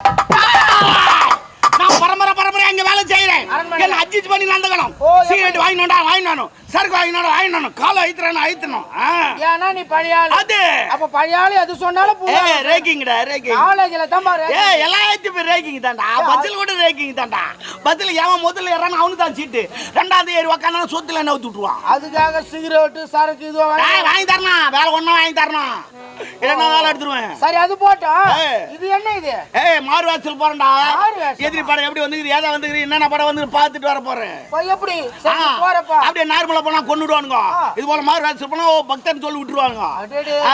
Ah! அங்க வேலை செய்யறேன். என்ன அட்ஜஸ்ட் பண்ணி நடந்துக்கணும்? சிகரெட் வாங்கினோண்டா வாங்கினானும் சரக்கு வாங்கினோட வாங்கினானும் காலை ஐத்துறானு ஐத்தணும் ஏன்னா நீ பழைய ஆளு அது. அப்ப பழைய ஆளு எது சொன்னாலும் ஏ ரேக்கிங்டா ரேக்கிங். காலேஜ்ல தான் பாரு. ஏ எல்லாத்தையும் பேர் ரேக்கிங் தான்டா. பஸ்ஸில் கூட ரேக்கிங் தான்டா. பஸ்ஸில் எவன் முதல்ல ஏறானோ அவனுக்கு தான் சீட்டு. ரெண்டாவது ஏறி உக்காந்தா சொத்துல என்ன விட்டுருவான். அதுக்காக சிகரெட்டு சரக்கு இதுவா வாங்கி- தரணும். வேலை ஒண்ணா வாங்கி தரணும். இல்லைன்னா வேலை எடுத்துருவேன். சரி அது போட்டோம். இது என்ன இது? ஏய் மாறு வாசல் போறேன்டா. எதிரி படம் எப்படி வந்துக்குது? ஏதா வந்துக்குது என்னென்ன படம் வந்து பார்த்துட்டு வர போறேன். எப்படி? போறப்பா. அப்படியே நார்மலா போனா கொண்டுடுவானுங்க. இது போல மாறு வாசல் போனா பக்தன் சொல்லி விட்டுருவாங்க.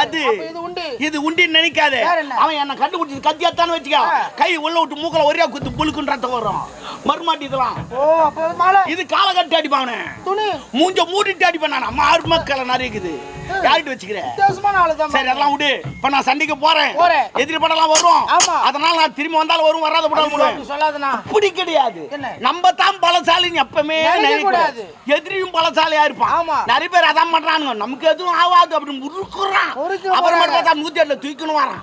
அது இது உண்டு. நினைக்காத? அவன் என்ன கண்டுபிடிச்சது கத்தியாத்தான்னு வச்சுக்க. கை உள்ள விட்டு மூக்கல ஒரே குத்து புழுக்குன்னு ரத்தம் வரும். மறுமாட்டி இதெல்லாம். இது காலை கட்டி அடிப்பானே. துணி. மூஞ்ச மூடிட்டு அடிப்பான் நான். மாறு மக்களை நிறைய இருக்குது யார்கிட்ட வச்சுக்கிறேன் சரி அதெல்லாம் விடு. இப்ப நான் சண்டைக்கு போறேன். எதிரி படம்லாம் வரும். ஆமா. அதனால நான் திரும்பி வந்தாலும் வரும் வராத படம் அப்படி கிடையாது என்ன? நம்ம தான் பலசாலின்னு எப்பவுமே. கூடாது. எதிரியும் பலசாலியா இருப்பான் ஆமா. நிறைய பேர் அதான் பண்றானுங்க நமக்கு எதுவும் ஆகாது அப்படி முறுக்குறான் முறுக்க அப்புறம். பார்த்தா நூத்தி எட்டுல தூக்கணும் வரான்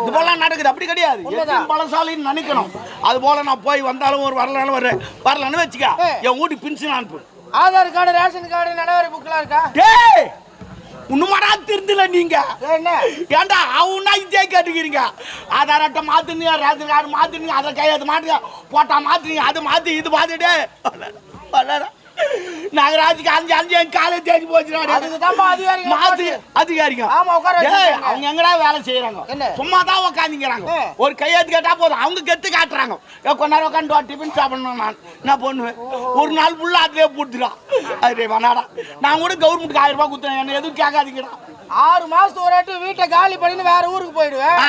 இது போல நடக்குது அப்படி கிடையாது. எதிரியும் பலசாலின்னு நினைக்கணும் அது போல நான் போய் வந்தாலும் ஒரு வரலான்னு வர வரலன்னு வச்சுக்க. என் வீட்டுக்கு பின்சன் அனுப்பு ஆதார் கார்டு ரேஷன் கார்டு நலவரி புக்லாம் இருக்கா டேய் உண்மைடா திருந்தல நீங்க? என்ன ஏன்டா அவனா இதே கேட்டுக்கிறீங்க? ஆதார் அட்டை மாத்துனீங்க ரேஷன் கார்டு மாத்துனீங்க அதை கையெழுத்து மாட்டுங்க போட்டா மாத்துனீங்க அது மாத்தி இது மாத்திட்டு நாகராஜுக்கு அஞ்சு அஞ்சு என் காலை தேடி போச்சு அதுக்கு தான் அதிகாரிகள் மாத்து. அதிகாரிங்க. ஆமா, உட்கார. அவங்க எங்கடா வேலை செய்யறாங்க? சும்மா தான் உட்காந்துங்கிறாங்க. ஒரு கையெழுத்து கேட்டா போதும். அவங்க கெத்து காட்டுறாங்க. கொஞ்ச நேரம் உட்காந்து டிஃபன் சாப்பிடணும் நான். என்ன பண்ணுவேன்? ஒரு நாள் ஃபுல்லா அதுலயே போட்டுறான் அது வேணாடா நான் கூட கவர்மெண்ட்டுக்கு ஆயிரம் ரூபாய் கொடுத்தேன். என்ன எதுவும் கேட்காதீங்கடா. ஆறு மாசத்துக்கு ஒரு வாட்டி வீட்டை காலி பண்ணின்னு வேற ஊருக்கு போயிடுவேன்.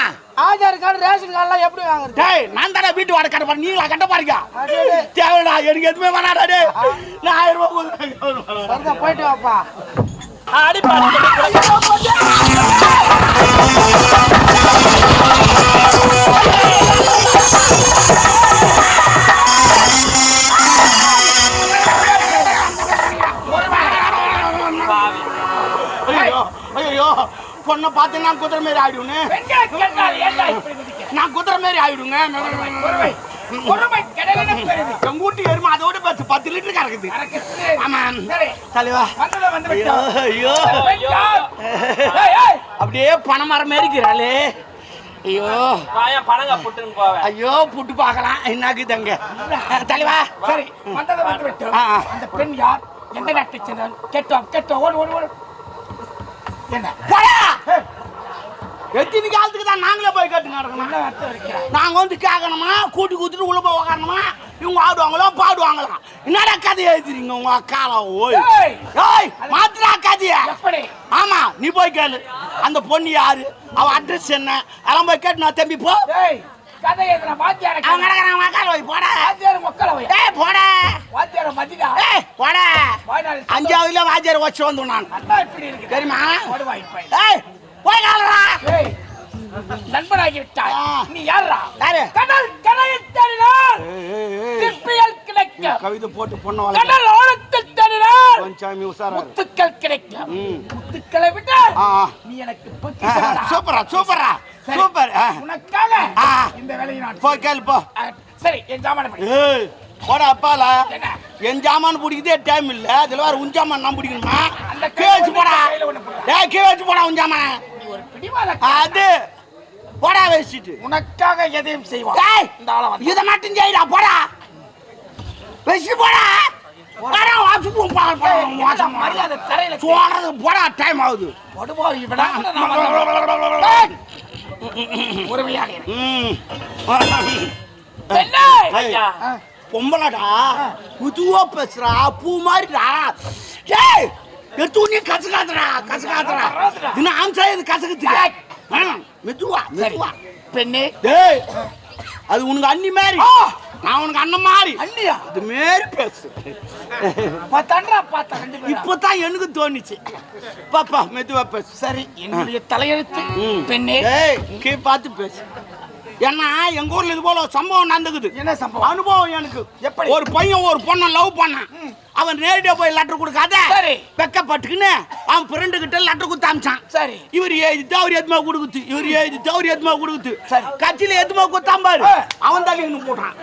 ஆதார் கார்டு ரேஷன் கார்டுலாம் எப்படி வாங்குறது? டேய் நான் தானே வீட்டு வாடகை போறேன். நீங்களா கட்ட பாருங்க. தேவைடா எனக்கு எதுவுமே வேணாடா டேய் நான் ஆயிரம் ரூபாய் கொடுத்தேன் சரிதா போயிட்டு வாப்பா. ஐயோ பொண்ணை பார்த்து நான் குதிரை மாரி ஆயிடுவேன்னு நான் குதிரை மாரி ஆயிடுங்க. எங்க வீட்டு எருமை அதோட பத்து பத்து லிட்டர் கறக்குது. ஆமா. தலைவா. ஐயோ ஐயோ. அப்படியே பணமரம் மாரி இருக்கிறாளே. ஐயோ. ஐயோ புட்டு பார்க்கலாம். என்னாக்குது அங்க? தலைவா. சரி வந்ததை வந்து விட்டோம். ஆ, ஆ. அந்த பெண் யார்? எந்த நாட்டை சேர்ந்தவன் கேட்டோம் கேட்டோம். ஓடு ஓடு ஓடு. என்ன? எத்தனை காலத்துக்கு தான் நாங்களே போய் கேட்டு நடக்கணும். என்ன அர்த்தம் வைக்கிறான் நாங்க வந்து கேட்கணுமா? கூட்டி கூட்டிட்டு உள்ள போய் உக்காரணுமா? இவங்க ஆடுவாங்களோ? பாடுவாங்களா? என்னடா கதை எழுதுறீங்க உங்க அக்கால? ஓய். ஏய்! ஏய் மாத்திரா கதைய? ஆமா நீ போய் கேளு. அந்த பொண்ணு யாரு? அவ அட்ரஸ் என்ன? அதெல்லாம் போய் கேட்டு நான் தம்பி போ. கதை எதுனா வாத்தியார போய் போட. வாத்தியார ஏய் போட. வாத்தியார மதிடா. ஏய் போட. அஞ்சாவதுல வாஜர் வச்சு வந்தோம் நான். தெரியுமா? ஏய் போய் காலரா ஏய் நண்பனாகி விட்டாய். நீ யாரா யாரு கடல் கரையில் தேடினார் சிற்பியல் கிடைக்கும் கவிதை போட்டு பொண்ணு கடல் ஓரத்தில் தேடினார் கொஞ்சம் உசாரா. முத்துக்கள் கிடைக்கும் ம். முத்துக்களை ஆ. நீ எனக்கு. சூப்பரா சூப்பரா. சூப்பர். உனக்காக. இந்த வேலையை நான் போய் கேளு போ சரி என் ஜாமான படி அப்பால? என் ஜாமான் பிடிக்குதே டைம் இல்ல அதுல வேற உன் ஜாமான் நான் பிடிக்கணுமா கீழே வச்சு போடா. போடு. ஏய் கீழே வச்சு போடா உன் ஜாமான. நீ ஒரு பிடிவாத அது. போடா வச்சுட்டு உனக்காக எதையும் செய்வான். ஏய் இந்த ஆளை வந்து இதை மட்டும் செய்யடா போடா. வச்சு போடா. போடா. வாசுக்கும் போடா ஏய், என்னடா மரியாதை தரையில சோனது போடா டைம் ஆகுது. படுபாவி விடா நான் வந்து- ஏய், பொறுமையாக இரு. ம். என்ன? ஏய், பொம்பளடா. புதுவா பேசுறா பூ மாதிரிடா ஏய் எடுத்து நீ கசக்காதடா கசக்காதடா. இன்னும் ஆம்சா இது கசக்குதுக்கு ஆ, மெதுவா மெதுவா. பெண்ணே. டேய் அது உனக்கு அண்ணி மாதிரி நான் உனக்கு அண்ணன் மாதிரி அண்ணியா? அது மாரி பேசு. பார்த்தான்றா பார்த்தா இப்பதான் எனக்கு தோணுச்சு. பாப்பா மெதுவா பேசு. சரி என்னுடைய தலையெழுத்து. பெண்ணே. டேய் கீ பார்த்து பேசு. ஏன்னா எங்க ஊர்ல இது போல சம்பவம் நடந்துக்குது. என்ன சம்பவம்? அனுபவம் எனக்கு. எப்படி? ஒரு பையன் ஒரு பொண்ணை லவ் பண்ணான். அவன் நேரடியா போய் லெட்டர் கொடுக்காத. சரி. வெக்கப்பட்டுக்குன்னு அவன் ஃப்ரெண்டு கிட்ட லெட்டர் கொடுத்து அமிச்சான். சரி. இவர் எழுதிட்டு அவர் எதுமா கொடுக்குது இவர் எழுதிட்டு அவர் எதுமா கொடுக்குது சரி. கட்சியில எதுமா கொடுத்தான் பாரு. அவன் தள்ளி நின்னு போட்டான்.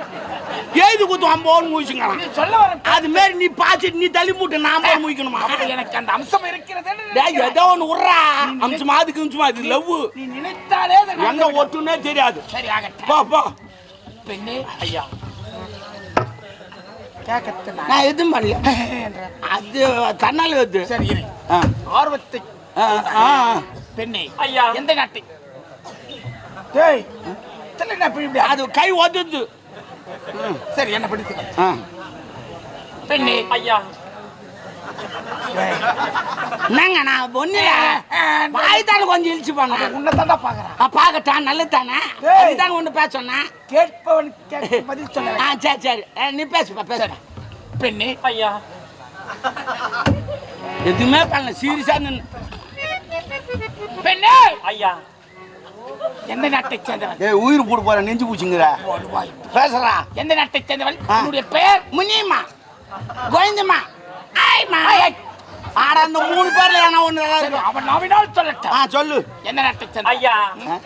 எழுதி கொடுத்து அம்போன்னு முடிச்சுங்கிறான் நீ சொல்ல அது மாரி நீ பாய்ச்சிட்டு நீ தள்ளி மூட்டு முடிக்கணுமா அப்படி எனக்கு அந்த அம்சம் இருக்கிறது ஏதோ ஒன்று விட்றா. அம்சமா அதுக்கு அம்சமா அது லவ். நீ நினைத்தாலே எங்க. ஒட்டுன்னே தெரியாது. சரி ஆகட்டும். போ போ. பெண்ணே ஐயா. கேட்கத்து நான் நான் எதுவும் பண்ணல. அது தன்னால வருது சரி ஆர்வத்தை ஆ, ஆ. பெண்ணே ஐயா. எந்த நாட்டு டேய் என்ன இப்படி அது கை ஒதுது சரி என்ன பிடித்து. பெண்ணே ஐயா என்னங்க நான் ஒன்னுல வாய்த்தால கொஞ்சம் இழிச்சு பண்ணேன் உன்னை தாண்டா பாக்குறேன். பார்க்கட்டான் நல்லது தானே. அதுதான் ஒன்று பேச சொன்னேன்? கேட்பவன் கேட்க பதில் சொல்ல. ஆ சரி சரி. ஆ, நீ பேசுப்பா பேசுப்பா. பெண்ணே. ஐயா. எதுவுமே பண்ணல சீரியஸா நின்று பெண்ணே! ஐயா. எந்த நாட்டை சேர்ந்தவன்? ஏய் உயிர் போட்டு போற நெஞ்சு பூச்சிங்கிற. பேசுறா. எந்த நாட்டை சேர்ந்தவன். உன்னுடைய பெயர் முனியம்மா கோவிந்தம்மா ஆய்மா. ஆட அந்த மூணு பேர்ல ஏன்னா ஒன்று சரி, அவன் நாவினால் சொல்லட்டும். ஆ சொல்லு. நாட்டை சேர்ந்த ஐயா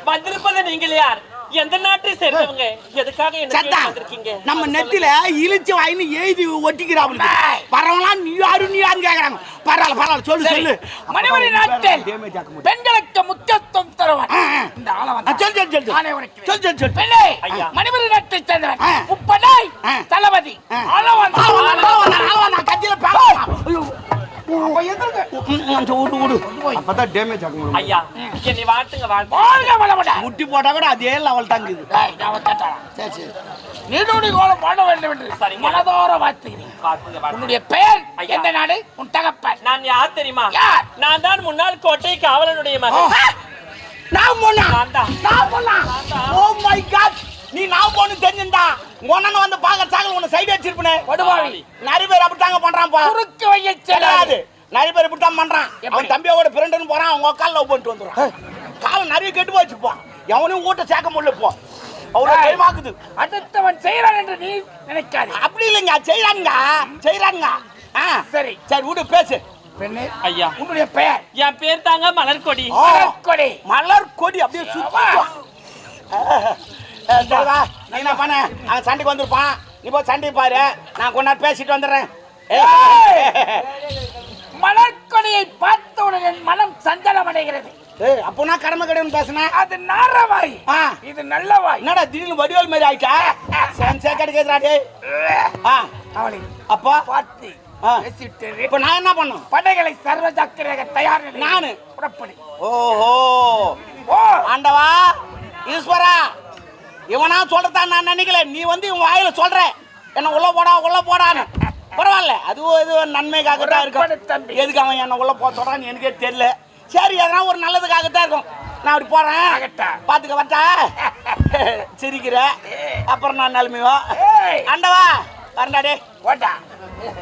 வந்திருப்பது நீங்கள் யார்? எந்த நாட்டை சேர்ந்தவங்க? எதுக்காக என்ன வந்திருக்கீங்க? நம்ம நெத்தில இழிச்சு வாயின்னு எழுதி ஒட்டிக்கிறாப்புல ஏய். பரவலாம் நீ யாரு நீ யாருன்னு கேக்குறாங்க. பரவாயில்ல பரவாயில்ல சொல்லு. சொல்லு. மணிமணி நாட்டில் பெண்களுக்கு முக்கியத்துவம் தருவன். இந்த ஆள ஆ, வந்தா சொல்லு சொல்லு சொல்லு. நானே உனக்கு சொல்லு சொல்லு சொல்லு. பெண்ணே ஐயா. மணிமணி நாட்டை சேர்ந்தவன். ஆ. தளபதி ஆளவன், ம், ம், அந்த விடு, விடு. அப்பதான் டேமேஜ் ஆக முடியும். ஐயா என்னை வாழ்த்துங்க வாழ்த்து முட்டி போட்டா கூட அதே லெவல் கேட்டானா? சரி சரி நீடூடி கோலம் வாழ வேண்டும் என்று சரிங்க. மனதோர வாழ்த்துகிறேன் உன்னுடைய பெயர். எந்த நாடு உன் தகப்பன் நான் யார் தெரியுமா? நான் தான் முன்னாள் கோட்டை காவலனுடைய மகன் நான் போனா நான் தான். நான் போனா ஓ மை காட் நீ நான் போன்னு தெரிஞ்சுண்டா உன்ன வந்து பாக்க சாகல உன்னை சைடு வச்சிருப்பனே நிறைய பேர் அப்படித்தாங்க பண்றான்ப்பா குறுக்கு வைய கிடையாது செல்லாது நிறைய பேர் இப்படித்தான் பண்றான். எப்படி? அவன் தம்பியோட ஃப்ரெண்டுன்னு போறான் அவங்க உக்கால லவ் பண்ணிட்டு வந்துடுறான். காலம் நிறைய கெட்டு போச்சுப்பா எவனையும் ஊட்ட சேர்க்க முடியல இப்போ. அவ்வளோ. டைமாக்குது அடுத்தவன் செய்கிறான் என்று நீ நினைக்காதே. அப்படி இல்லைங்க செய்யறாங்க செய்யறாங்க ஆ சரி. சரி விடு பேசு. பெண்ணே ஐயா. உன்னுடைய பெயர்? என் பேர் தாங்க மலர்கொடி. மலர்கொடி. மலர் கொடி அப்படியே சுத்துவான் சரிவா நீ என்ன பண்ண? அவன் சண்டைக்கு வந்திருப்பான். நீ போய் சண்டை பாரு. நான் கொஞ்ச நேரம் பேசிட்டு வந்துடுறேன். மலர்கொடியை பார்த்தவுடன் என் மனம் சஞ்சலம் அடைகிறது. ஏய் அப்போ நான் கடமை கிடையாது பேசுனேன் அது நாரவாய். ஆ. இது நல்லவாய். என்னடா திடீர்னு வடிவேல் மாதிரி ஆயிட்டா? சென்சே கிடைக்கிறா டேய். ஆ. அவளை அப்பா. பார்த்து இப்போ நான் என்ன பண்ணும்? படைகளை சர்வ ஜாக்கிரதையாக தயார் நானு. புறப்படு. ஓஹோ. ஓ. ஆண்டவா ஈஸ்வரா இவனா சொல்றதா நான் நினைக்கல. நீ வந்து இவன் வாயில சொல்ற. என்ன உள்ள போடா உள்ள போடான்னு. அதுவும் இது ஒரு நன்மைக்காக தான் இருக்கும். எதுக்கு அவன் என்ன உள்ள போக சொல்றான்னு எனக்கே தெரியல. சரி எதனா ஒரு நல்லதுக்காக தான் இருக்கும். நான் அப்படி போறேன். பாத்துக்க வரட்டா? சிரிக்கிற. அப்புறம் நான் நிலைமையோ ஏய். ஆண்டவா வரண்டாடே ஓட்டா